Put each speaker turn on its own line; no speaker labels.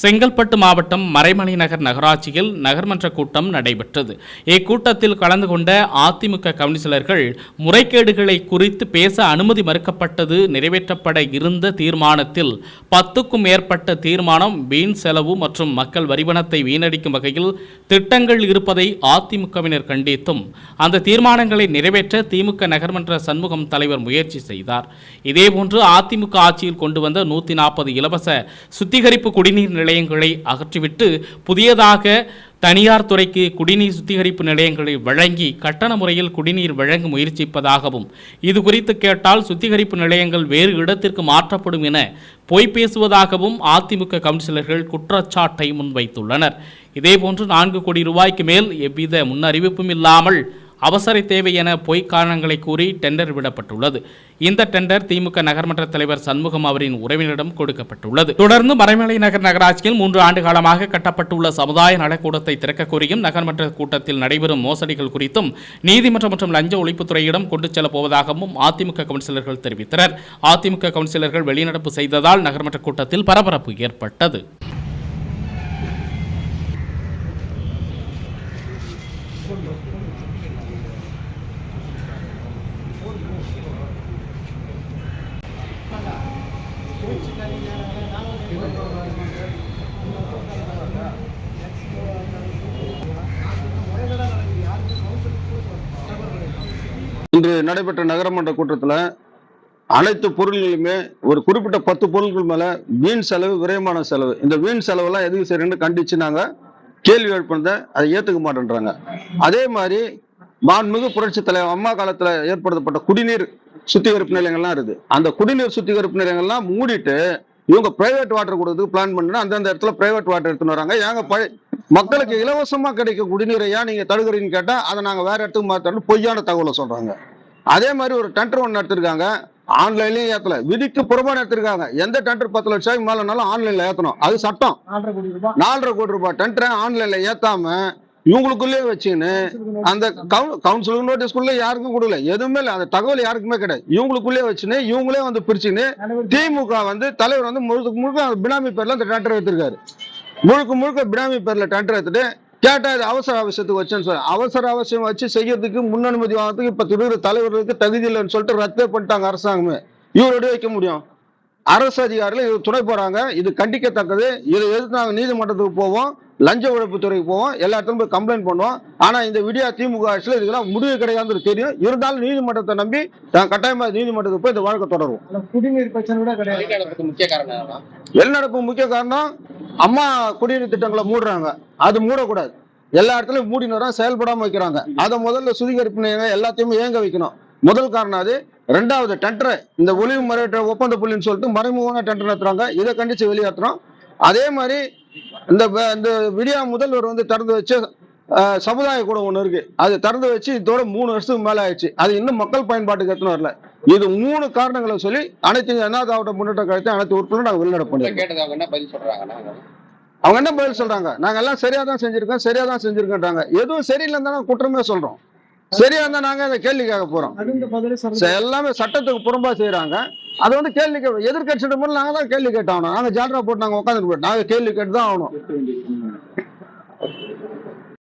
செங்கல்பட்டு மாவட்டம் மறைமலை நகர் நகராட்சியில் நகர்மன்ற கூட்டம் நடைபெற்றது. இக்கூட்டத்தில் கலந்து கொண்ட அதிமுக கவுன்சிலர்கள் முறைகேடுகளை குறித்து பேச அனுமதி மறுக்கப்பட்டது நிறைவேற்றப்பட இருந்த தீர்மானத்தில் பத்துக்கும் மேற்பட்ட தீர்மானம் வீண் செலவு மற்றும் மக்கள் வரிவனத்தை வீணடிக்கும் வகையில் திட்டங்கள் இருப்பதை அதிமுகவினர் கண்டித்தும் அந்த தீர்மானங்களை நிறைவேற்ற திமுக நகர்மன்ற சண்முகம் தலைவர் முயற்சி செய்தார். இதேபோன்று அதிமுக ஆட்சியில் கொண்டு வந்த நூற்றி நாற்பது இலவச சுத்திகரிப்பு குடிநீர் நிலையங்களை அகற்றிவிட்டு புதியதாக தனியார் துறைக்கு குடிநீர் சுத்திகரிப்பு நிலையங்களை வழங்கி கட்டண முறையில் குடிநீர் வழங்க முயற்சிப்பதாகவும் இது குறித்து கேட்டால் சுத்திகரிப்பு நிலையங்கள் வேறு இடத்திற்கு மாற்றப்படும் என பொய் பேசுவதாகவும் அதிமுக கவுன்சிலர்கள் குற்றச்சாட்டை முன்வைத்துள்ளனர். இதேபோன்று நான்கு கோடி ரூபாய்க்கு மேல் எவ்வித முன்னறிவிப்பும் இல்லாமல் அவசர தேவை என பொய் காரணங்களை கூறி டெண்டர் விடப்பட்டுள்ளது. இந்த டெண்டர் திமுக நகர்மன்ற தலைவர் சண்முகம் அவரின் உறவினரிடம் கொடுக்கப்பட்டுள்ளது. தொடர்ந்து மறைமலை நகர் நகராட்சியில் மூன்று ஆண்டு காலமாக கட்டப்பட்டுள்ள சமுதாய நலக்கூடத்தை திறக்க கோரியும் நகர்மன்ற கூட்டத்தில் நடைபெறும் மோசடிகள் குறித்தும் நீதிமன்றம் மற்றும் லஞ்ச ஒழிப்புத்துறையிடம் கொண்டு செல்லப் போவதாகவும் அதிமுக கவுன்சிலர்கள் தெரிவித்தனர். அதிமுக கவுன்சிலர்கள் வெளிநடப்பு செய்ததால் நகர்மன்ற கூட்டத்தில் பரபரப்பு ஏற்பட்டது.
இன்று நடைபெற்ற நகரமன்ற கூட்டத்தில் அனைத்து பொருள்களுமே ஒரு குறிப்பிட்ட பத்து பொருட்கள் மேல வீண் செலவு விரயமான செலவு. இந்த வீண் செலவெல்லாம் எதுக்கு சரின்னு கண்டிச்சு நாங்க கேள்வி எழுப்பினத அதை ஏத்துக்க மாட்டேன்றாங்க. அதே மாதிரி மாண்புமிகு புரட்சி தலைவர் அம்மா காலத்துல ஏற்படுத்தப்பட்ட குடிநீர் சுத்திகரிப்பு நிலையங்கள்லாம் இருக்குது. அந்த குடிநீர் சுத்திகரிப்பு நிலையங்கள்லாம் மூடிட்டு இவங்க பிரைவேட் வாட்டர் கொடுக்கறதுக்கு பிளான் பண்ணி அந்தந்த இடத்துல பிரைவேட் வாட்டர் எடுத்துன்னு வராங்க. ஏங்க பழைய மக்களுக்கு இலவசமா கிடைக்கும் குடிநீரை ஏன் நீங்க தடுக்கிறீங்கன்னு கேட்டா அதை நாங்க வேற இடத்துக்கு மாத்தணும் பொய்யான தகவலை சொல்றாங்க. அதே மாதிரி ஒரு டெண்டர் ஒன்று எடுத்திருக்காங்க. ஆன்லைன்லயும் ஏத்தல. விதிக்கு புறமான எடுத்திருக்காங்க. எந்த டெண்டர் பத்து லட்சம் ரூபாய்க்கு மேலனாலும் ஆன்லைன்ல ஏத்தணும். அது சட்டம்.
நாலரை கோடி ரூபாய்.
நாலரை கோடி ரூபாய். டெண்டரை ஆன்லைன்ல ஏத்தாம இவங்களுக்குள்ளே வச்சுன்னு அந்த கவுன்சிலுக்கு நோட்டீஸ்க்குள்ள யாருக்கும் கொடுக்கல. எதுவுமே இல்லை. அந்த தகவல் யாருக்குமே கிடையாது. இவங்களுக்குள்ளே வச்சுன்னு இவங்களே வந்து பிரிச்சுன்னு திமுக வந்து தலைவர் வந்து முழுக்க முழுக்க பினாமி பேர்ல அந்த டெண்டர் எடுத்திருக்காரு. முழுக்க முழுக்க பினாமி பேர்ல டெண்டர் எடுத்துட்டு கேட்டா இது அவசர அவசியத்துக்கு வச்சேன்னு சொல்லி அவசர அவசியம் வச்சு செய்யறதுக்கு முன் அனுமதி வாங்குறதுக்கு இப்ப திடீர் தலைவருக்கு தகுதி இல்லைன்னு சொல்லிட்டு ரத்தே பண்ணிட்டாங்க அரசாங்கமே. இவரோட வைக்க முடியும்? அரசு அதிகாரிகள் இது துணை போறாங்க. இது கண்டிக்கத்தக்கது. இதை எதிர்த்து நாங்கள் நீதிமன்றத்துக்கு போவோம். லஞ்ச ஒழிப்புத்துறைக்கு போவோம் எல்லா இடத்துலையும் போய் கம்ப்ளைண்ட் பண்ணுவோம். ஆனா இந்த விடியா திமுக ஆட்சியில் இதுக்கெல்லாம் முடிவு கிடையாதுன்னு தெரியும். இருந்தாலும் நீதிமன்றத்தை நம்பி நான் கட்டாயமா நீதிமன்றத்துக்கு போய் இந்த வழக்கை தொடருவோம்.
குடிநீர் பிரச்சனை கூட கிடையாது.
முக்கிய காரணம் என்னன்னா,
வெளிநடப்பு முக்கிய காரணம் அம்மா குடிநீர் திட்டங்களை மூடுறாங்க. அது மூடக்கூடாது. எல்லா இடத்துலயும் மூடினரும் செயல்படாம வைக்கிறாங்க. அதை முதல்ல சுத்திகரிப்பு நிலையங்கள் எல்லாத்தையுமே இயங்க வைக்கணும். முதல் காரணம் அது. ரெண்டாவது டெண்டர் இந்த ஒளிவு மறைவற்ற ஒப்பந்த புள்ளின்னு சொல்லிட்டு மறைமுகமான டெண்டர் நடத்துறாங்க. இதை கண்டிச்சு வெளியேற்றுறோம் அதே மாதிரி இந்த இந்த விடியா முதல்வர் வந்து திறந்து வச்ச சமுதாய கூடம் ஒன்று இருக்கு. அது திறந்து வச்சு இதோட மூணு வருஷத்துக்கு மேல ஆயிடுச்சு. அது இன்னும் மக்கள் பயன்பாட்டுக்கு எத்தனை வரல. இது மூணு காரணங்களை சொல்லி அனைத்து அண்ணா திராவிட முன்னேற்ற கழகத்தை அனைத்து உறுப்பினரும் நாங்கள் வெளிநடப்பு
கேட்டது அவங்க என்ன பதில் சொல்றாங்கன்னா?
அவங்க என்ன பதில் சொல்றாங்க? நாங்க எல்லாம் சரியா தான் செஞ்சிருக்கோம் சரியா தான் செஞ்சிருக்கோன்றாங்க. எதுவும் சரியில்லைன்னு தானே குற்றமே சொல்றோம். சரியா இருந்தா நாங்க அதை கேள்வி கேட்க போறோம். எல்லாமே சட்டத்துக்கு புறம்பா செய்யறாங்க அதை வந்து கேள்வி எதிர்கட்சியிடம் நாங்கள் தான் கேள்வி கேட்டாகணும் நாங்கள் ஜாலரா போட்டு நாங்க உட்காந்துட்டு போயிட்டோம். நாங்கள் கேள்வி கேட்டு தான் ஆகணும்.